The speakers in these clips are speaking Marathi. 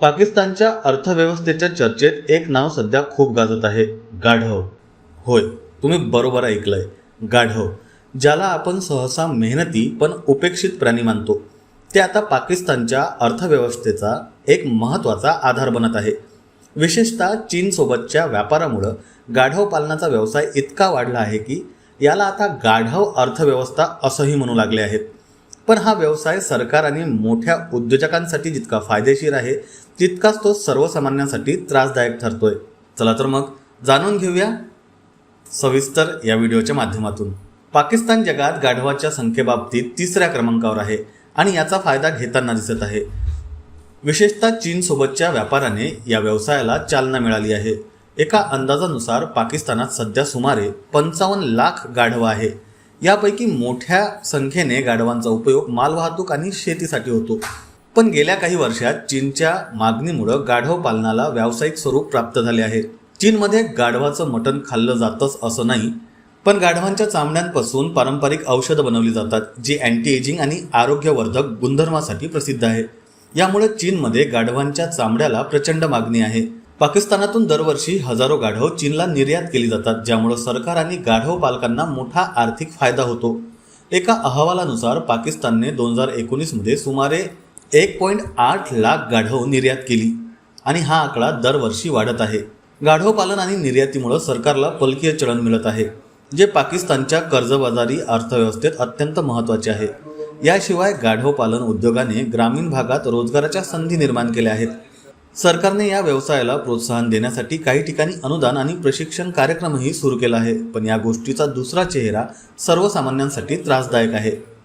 पाकिस्तानच्या अर्थव्यवस्थेच्या चर्चेत एक नाव सध्या खूप गाजत आहे गाढव. होय तुम्ही बरोबर ऐकलंय गाढव ज्याला आपण सहसा मेहनती पण उपेक्षित प्राणी मानतो. ते आता पाकिस्तानच्या अर्थव्यवस्थेचा एक महत्त्वाचा आधार बनत आहे. विशेषतः चीनसोबतच्या व्यापारामुळं गाढव पालनाचा व्यवसाय इतका वाढला आहे की याला आता गाढव अर्थव्यवस्था असंही म्हणू लागले आहेत. पण हा व्यवसाय सरकार आणि मोठ्या उद्योजकांसाठी जितका फायदेशीर आहे तितकाच तो सर्वसामान्यांसाठी त्रासदायक ठरतोय. चला तर मग जाणून घेऊया सविस्तर या व्हिडिओच्या माध्यमातून. पाकिस्तान जगात गाढवाच्या संख्येबाबतीत तिसऱ्या क्रमांकावर आहे आणि याचा फायदा घेताना दिसत आहे. विशेषतः चीनसोबतच्या व्यापाराने या व्यवसायाला चालना मिळाली आहे. एका अंदाजानुसार पाकिस्तानात सध्या सुमारे पंचावन्न लाख गाढव आहे. यापैकी मोठ्या संख्येने गाढवांचा उपयोग मालवाहतूक आणि शेतीसाठी होतो. पण गेल्या काही वर्षात चीनच्या मागणीमुळं गाढव पालनाला व्यावसायिक स्वरूप प्राप्त झाले आहे. चीनमध्ये गाढवाचं मटण खाल्लं जातच असं नाही पण गाढवांच्या चामड्यांपासून पारंपरिक औषधं बनवली जातात जी अँटी एजिंग आणि आरोग्यवर्धक गुणधर्मासाठी प्रसिद्ध आहे. यामुळे चीनमध्ये गाढवांच्या चामड्याला प्रचंड मागणी आहे. पाकिस्तानातून दरवर्षी हजारो गाढव चीनला निर्यात केली जातात ज्यामुळे सरकार आणि गाढव पालकांना मोठा आर्थिक फायदा होतो. एका अहवालानुसार पाकिस्तानने दोन हजार एकोणीसमध्ये सुमारे एक पॉईंट आठ लाख गाढव निर्यात केली आणि हा आकडा दरवर्षी वाढत आहे. गाढव पालन आणि निर्यातीमुळे सरकारला पलकीय चलन मिळत आहे जे पाकिस्तानच्या कर्जबाजारी अर्थव्यवस्थेत अत्यंत महत्त्वाचे आहे. याशिवाय गाढव पालन उद्योगाने ग्रामीण भागात रोजगाराच्या संधी निर्माण केल्या आहेत. सरकारने या व्यवसायाला प्रोत्साहन देण्यासाठी काही ठिकाणी अनुदान आणि प्रशिक्षण कार्यक्रमही सुरू केला आहे पण या गोष्टीचा दुसरा चेहरा सर्वसामान्यांसाठी त्रासदायक आहे.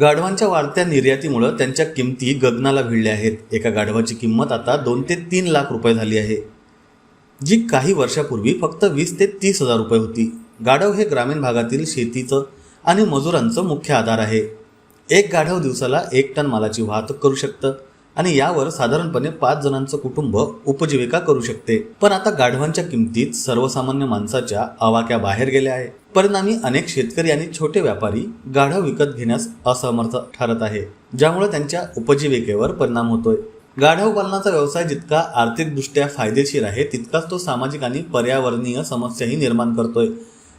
गाढवांच्या वाढत्या निर्यातीमुळे त्यांच्या किमती गगनाला भिडल्या आहेत. एका गाढवाची किंमत आता दोन ते तीन लाख रुपये झाली आहे. जी काही वर्षापूर्वी फक्त वीस ते तीस हजार रुपये होती. गाढव हे ग्रामीण भागातील शेतीचं आणि मजुरांचं मुख्य आधार आहे. एक गाढव दिवसाला एक टन मालाची वाहतूक करू शकतं. आणि यावर साधारणपणे पाच जणांचं कुटुंब उपजीविका करू शकते. पण आता गाढवांच्या किमतीत सर्वसामान्य माणसाच्या आवाक्या बाहेर गेल्या आहे परिणामी अनेक शेतकरी आणि छोटे व्यापारी गाढव विकत घेण्यास असमर्थ ठरत आहे ज्यामुळे त्यांच्या उपजीविकेवर परिणाम होतोय. गाढव पालनाचा व्यवसाय जितका आर्थिकदृष्ट्या फायदेशीर आहे तितकाच तो सामाजिक आणि पर्यावरणीय समस्याही निर्माण करतोय.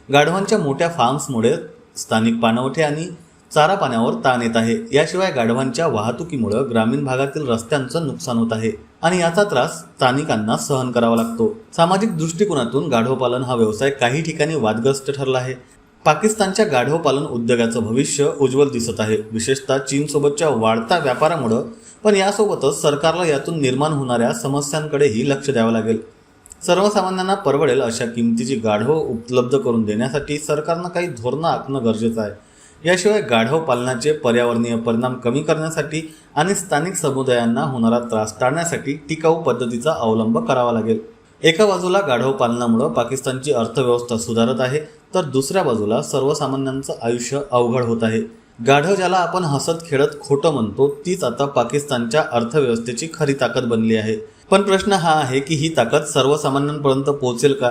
गाढवांच्या मोठ्या फार्म्समुळे स्थानिक पाणवठे आणि चारा पाण्यावर ताण येत आहे. याशिवाय गाढवांच्या वाहतुकीमुळे ग्रामीण भागातील रस्त्यांचं नुकसान होत आहे आणि याचा त्रास स्थानिकांना सहन करावा लागतो. सामाजिक दृष्टिकोनातून गाढवपालन हा व्यवसाय काही ठिकाणी वादग्रस्त ठरला आहे. पाकिस्तानच्या गाढवपालन उद्योगाचं भविष्य उज्ज्वल दिसत आहे. विशेषतः चीनसोबतच्या वाढत्या व्यापारामुळं पण यासोबतच सरकारला यातून निर्माण होणाऱ्या समस्यांकडेही लक्ष द्यावं लागेल. सर्वसामान्यांना परवडेल अशा किमतीची गाढव उपलब्ध करून देण्यासाठी सरकारनं काही धोरणं आखणं गरजेचं आहे. याशिवाय गाढव पालनाचे पर्यावरणीय परिणाम कमी करण्यासाठी आणि स्थानिक समुदायांना होणारा त्रास टाळण्यासाठी टिकाऊ पद्धतीचा अवलंब करावा लागेल. एका बाजूला गाढव पालनामुळं पाकिस्तानची अर्थव्यवस्था सुधारत आहे तर दुसऱ्या बाजूला सर्वसामान्यांचं आयुष्य अवघड होत आहे. गाढव ज्याला आपण हसत खेळत खोटं म्हणतो तीच आता पाकिस्तानच्या अर्थव्यवस्थेची खरी ताकद बनली आहे. पण प्रश्न हा आहे की ही ताकद सर्वसामान्यांपर्यंत पोहोचेल का?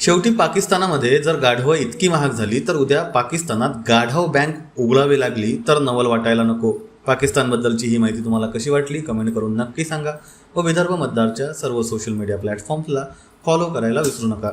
शेवटी पाकिस्तानामध्ये जर गाढवं इतकी महाग झाली तर उद्या पाकिस्तानात गाढव बँक उघडावी लागली तर नवल वाटायला नको. पाकिस्तानबद्दलची ही माहिती तुम्हाला कशी वाटली कमेंट करून नक्की सांगा. व विदर्भ मतदारच्या सर्व सोशल मीडिया प्लॅटफॉर्म्सला फॉलो करायला विसरू नका.